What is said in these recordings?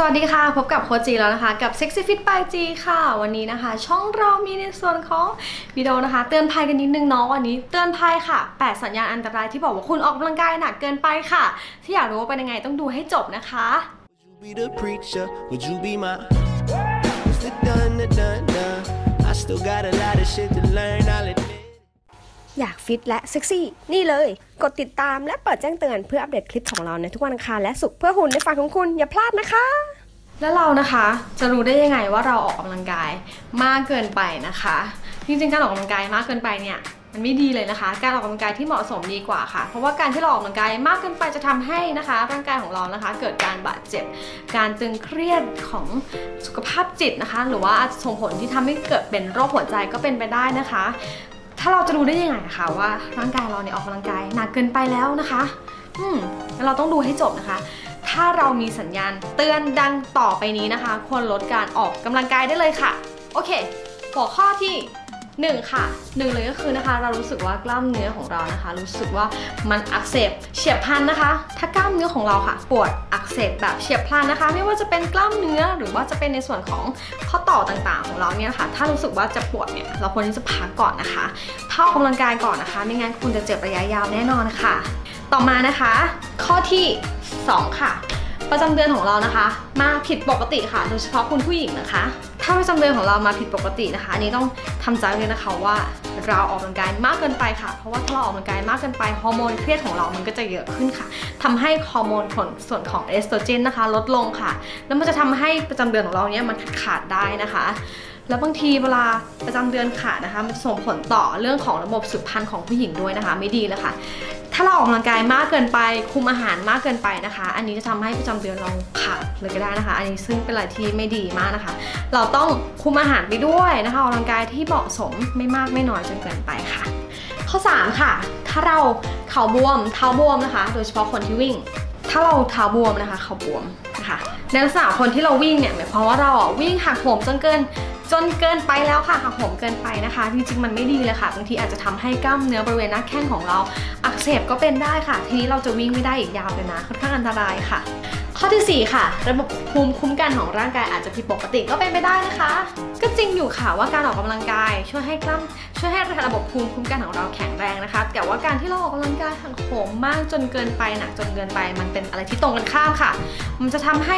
สวัสดีค่ะ พบกับโคจีแล้วนะคะ กับ Sexy Fit by G ค่ะ วันนี้นะคะ ช่องเรามีในส่วนของวิดีโอนะคะ เตือนภัยกันนิดนึงเนาะวันนี้เตือนภัยค่ะ 8 สัญญาณอันตรายที่บอกว่าคุณออกกำลังกายหนักเกินไปค่ะ ที่อยากรู้ว่าเป็นยังไงต้องดูให้จบนะคะ Would you be the preacher? Would you be my? What's the done, done, done? I still got a lot of shit to learn, I. อยากฟิตและเซ็กซี่ นี่เลย กดติดตามและเปิดแจ้งเตือนเพื่ออัปเดตคลิปของเราในทุกวันอังคารและศุกร์เพื่อหุ่นในฝันของคุณอย่าพลาดนะคะ แล้วเรานะคะจะรู้ได้ยังไงว่าเราออกกำลังกายมากเกินไปนะคะจริงๆการออกกำลังกายมากเกินไปเนี่ยมันไม่ดีเลยนะคะ การออกกำลังกายที่เหมาะสมดีกว่าค่ะ เพราะว่าการที่เราออกกำลังกายมากเกินไปจะทำให้นะคะ ร่างกายของเรานะคะ เกิดการบาดเจ็บ การตึงเครียดของสุขภาพจิตนะคะ หรือว่าจะส่งผลที่ทำให้เกิดเป็นโรคหัวใจก็เป็นไปได้นะคะ ถ้าเราจะรู้ได้ยังไงคะว่าร่างกายเราเนี่ยออกกำลังกายหนักเกินไปแล้วนะคะ อืมเราต้องดูให้จบนะคะ ถ้าเรามีสัญญาณเตือนดังต่อไปนี้นะคะ ควรลดการออกกำลังกายได้เลยค่ะ โอเค หัวข้อที่ 1 ค่ะหนึ่งเลยก็คือนะคะ เรารู้สึกว่ากล้ามเนื้อของเรานะคะ รู้สึกว่ามันอักเสบเฉียบพลันนะคะ ถ้ากล้ามเนื้อของเราค่ะ ปวดอักเสบแบบเฉียบพลันนะคะ ไม่ว่าจะเป็นกล้ามเนื้อหรือว่าจะเป็นในส่วนของข้อต่อต่างๆ ของเราเนี่ยค่ะ ถ้ารู้สึกว่าจะปวดเนี่ยเราควรที่จะพักก่อนนะคะพักออกกำลังกายก่อนนะคะ ไม่งั้นคุณจะเจ็บระยะยาวแน่นอนค่ะ ต่อมานะคะ ข้อที่ 2 ค่ะ ประจำเดือนของเรานะคะ มาผิดปกติค่ะ โดยเฉพาะคุณผู้หญิงนะคะ ถ้าประจำเดือนของเรามาผิดปกตินะคะ อันนี้ต้องทำใจเลยนะคะว่าเราออกกำลังกายมากเกินไปค่ะ เพราะว่าถ้าเราออกกำลังกายมากเกินไปฮอร์โมนเครียดของเรามันก็จะเยอะขึ้นค่ะทำให้ฮอร์โมนผลส่วนของเอสโตรเจนนะคะ ลดลงค่ะ แล้วมันจะทำให้ประจำเดือนของเราเนี่ยมันขาดได้นะคะแล้วบางทีเวลาประจำเดือนขาดนะคะ มันจะส่งผลต่อเรื่องของระบบสืบพันธุ์ของผู้หญิงด้วยนะคะ ไม่ดีเลยค่ะ ถ้าเราออกกำลังกายมากเกินไป คุมอาหารมากเกินไปนะคะ อันนี้จะทำให้ประจำเดือนเราขาดเลยก็ได้นะคะ อันนี้ซึ่งเป็นอะไรที่ไม่ดีมากนะคะ เราต้องคุมอาหารไปด้วยนะคะออกกำลังกายที่เหมาะสมไม่มากไม่น้อยจนเกินไปค่ะ ข้อ 3 ค่ะ ถ้าเราเข่าบวมเท้าบวมนะคะ โดยเฉพาะคนที่วิ่ง ถ้าเราเท้าบวมนะคะ เข่าบวมนะคะในลักษณะคนที่เราวิ่งเนี่ยหมายความว่าเราอะวิ่งหักโหมจนเกิน จนเกินไปแล้วค่ะหักโหมเกินไปนะคะ จริงๆ มันไม่ดีเลยค่ะบางทีอาจจะทำให้กล้ามเนื้อบริเวณหน้าแข้งของเรา อักเสบก็เป็นได้ค่ะ ทีนี้เราจะวิ่งไม่ได้อีกยาวเลยนะค่อนข้างอันตรายค่ะ ข้อทีสี่4 ค่ะ ระบบภูมิคุ้มกันของร่างกายอาจจะผิดปกติก็เป็นไปได้นะคะ ก็จริงอยู่ค่ะว่าการออกกำลังกาย ช่วยให้กล้ามช่วยให้ระบบภูมิคุ้มกันของเราแข็งแรงนะคะ แต่ว่าการที่เราออกกำลังกายหักโหมมากจนเกินไปหนักจนเกินไป มันเป็นอะไรที่ตรงกันข้ามค่ะ มันจะทำให้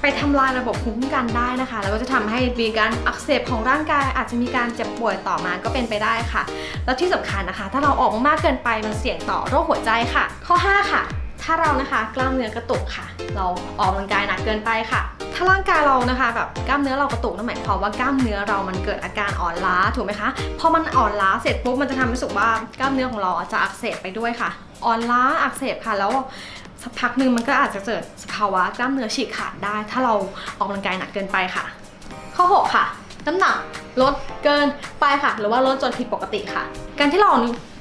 ไปทำลายระบบภูมิคุ้มกันได้นะคะ แล้วก็จะทำให้มีการอักเสบของร่างกาย อาจจะมีการเจ็บป่วยต่อมาก็เป็นไปได้ค่ะ แล้วที่สำคัญนะคะ ถ้าเราออกมากเกินไปมันเสี่ยงต่อโรคหัวใจค่ะ ข้อ 5 ค่ะ ถ้าเรานะคะกล้ามเนื้อกระตุกค่ะ เราออกกำลังกายหนักเกินไปค่ะถ้าร่างกายเรานะคะแบบกล้ามเนื้อเรากระตุกนั่นหมายความว่ากล้ามเนื้อเรามันเกิดอาการอ่อนล้าถูกไหมคะพอมันอ่อนล้าเสร็จปุ๊บมันจะทำให้รู้สึกว่ากล้ามเนื้อของเราอาจจะอักเสบไปด้วยค่ะ อ่อนล้าอักเสบค่ะแล้ว สักพักหนึ่งมันก็อาจจะเกิดสภาวะกล้ามเนื้อฉีกขาดได้ ถ้าเราออกกำลังกายหนักเกินไปค่ะ ข้อ 6 ค่ะ น้ำหนักลดเกินไปค่ะ หรือว่าลดจนผิดปกติค่ะ การที่เรา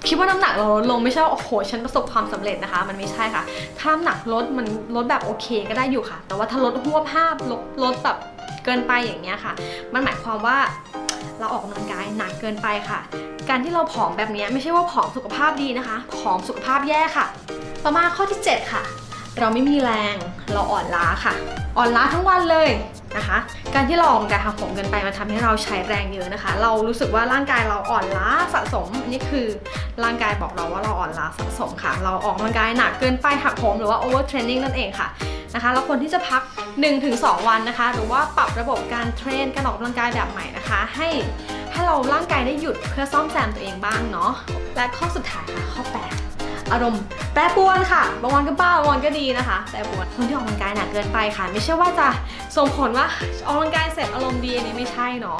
คิดว่าน้ำหนักเราลดลงไม่ใช่ว่าโอ้โหฉันประสบความสำเร็จนะคะ มันไม่ใช่ค่ะ ถ้าน้ำหนักลดมันลดแบบโอเคก็ได้อยู่ค่ะ แต่ว่าถ้าลดหัวภาพลดลดแบบเกินไปอย่างเงี้ยค่ะ มันหมายความว่าเราออกกำลังกายหนักเกินไปค่ะ การที่เราผอมแบบนี้ไม่ใช่ว่าผอมสุขภาพดีนะคะ ผอมสุขภาพแย่ค่ะ ต่อมาข้อที่ 7 ค่ะ เราไม่มีแรงเราอ่อนล้าค่ะ อ่อนล้าทั้งวันเลยนะคะ การที่เราออกกำลังกายหักโหมเกินไปมันทำให้เราใช้แรงเยอะนะคะ เรารู้สึกว่าร่างกายเราอ่อนล้าสะสมอันนี้คือร่างกายบอกเราว่าเราอ่อนล้าสะสมค่ะ เราออกกำลังกายหนักเกินไปหักโหมหรือว่า over training นั่นเองค่ะนะคะเราควรที่จะพัก 1-2 วันนะคะ หรือว่าปรับระบบการเทรนการออกกำลังกายแบบใหม่นะคะ ให้ให้เราร่างกายได้หยุดเพื่อซ่อมแซมตัวเองบ้างเนาะและข้อสุดท้ายค่ะข้อ 8 อารมณ์แปรปรวนค่ะ บางวันก็บ้า บางวันก็ดีนะคะ แปรปรวนคนที่ออกกำลังกายหนักเกินไปค่ะ ไม่ใช่ว่าจะส่งผลว่าออกกำลังกายเสร็จอารมณ์ดีอันนี้ไม่ใช่เนาะ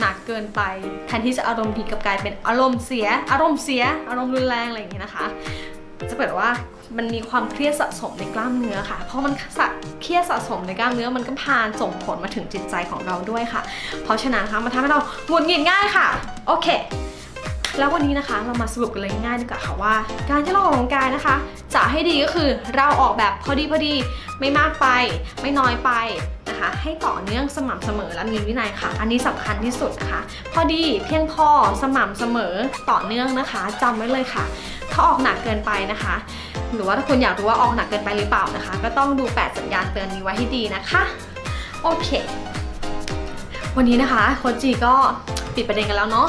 หนักเกินไปแทนที่จะอารมณ์ดีกับกลายเป็นอารมณ์เสีย อารมณ์เสีย อารมณ์รุนแรงอะไรอย่างเงี้ยนะคะ จะเกิดว่ามันมีความเครียดสะสมในกล้ามเนื้อค่ะ เพราะมันสะเครียดสะสมในกล้ามเนื้อมันก็พานส่งผลมาถึงจิตใจของเราด้วยค่ะ เพราะฉะนั้นคะมันทำให้เราหงุดหงิดง่ายค่ะ โอเค แล้ววันนี้นะคะเรามาสรุปกันเลยง่ายๆดีกว่าค่ะว่า การที่เราออกกำลังกายนะคะ จะให้ดีก็คือเราออกแบบพอดีพอดีไม่มากไป ไม่น้อยไปนะคะ ให้ต่อเนื่องสม่ำเสมอและมีวินัยค่ะ อันนี้สำคัญที่สุดนะคะ พอดีเพียงพอสม่ำเสมอต่อเนื่องนะคะจำไว้เลยค่ะ ถ้าออกหนักเกินไปนะคะ หรือว่าถ้าคุณอยากรู้ว่าออกหนักเกินไปหรือเปล่านะคะ ก็ต้องดู 8 สัญญาณเตือนนี้ไว้ให้ดีนะคะ โอเค วันนี้นะคะโคชจีก็ ปิดประเด็นกันแล้วเนาะ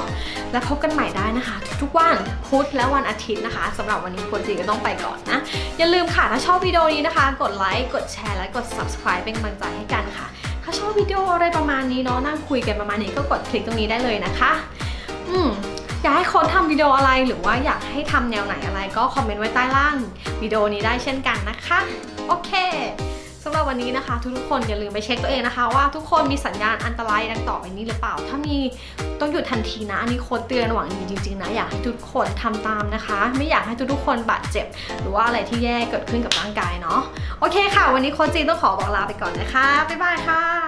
และพบกันใหม่ได้นะคะ ทุกๆวันพุธและวันอาทิตย์นะคะสำหรับวันนี้คชจีก็ต้องไปก่อนนะ อย่าลืมค่ะ ถ้าชอบวิดีโอนี้นะคะ กดไลค์กดแชร์และกด subscribe เป็นกำลังใจให้กันค่ะ ถ้าชอบวิดีโออะไรประมาณนี้เนาะนั่งคุยกันประมาณนี้ก็กดคลิกตรงนี้ได้เลยนะคะ อืมอยากให้ค้ดทำวิดีโออะไรหรือว่าอยากให้ทำแนวไหนอะไรก็คอมเมนต์ไว้ใต้ล่างวิดีโอนี้ได้เช่นกันนะคะ โอเค สำหรับวันนี้นะคะทุกๆคนอย่าลืมไปเช็คตัวเองนะคะ ว่าทุกคนมีสัญญาณอันตรายดังต่อไปนี้หรือเปล่า ถ้ามีต้องหยุดทันทีนะ อันนี้โค้ดเตือนหวังดีจริงๆนะอยากให้ทุกคนทำตามนะคะ ไม่อยากให้ทุกๆคนบาดเจ็บ หรือว่าอะไรที่แย่เกิดขึ้นกับร่างกายเนาะโอเคค่ะ วันนี้โค้ดจีนต้องขอบอกลาไปก่อนนะคะบ๊ายบายค่ะ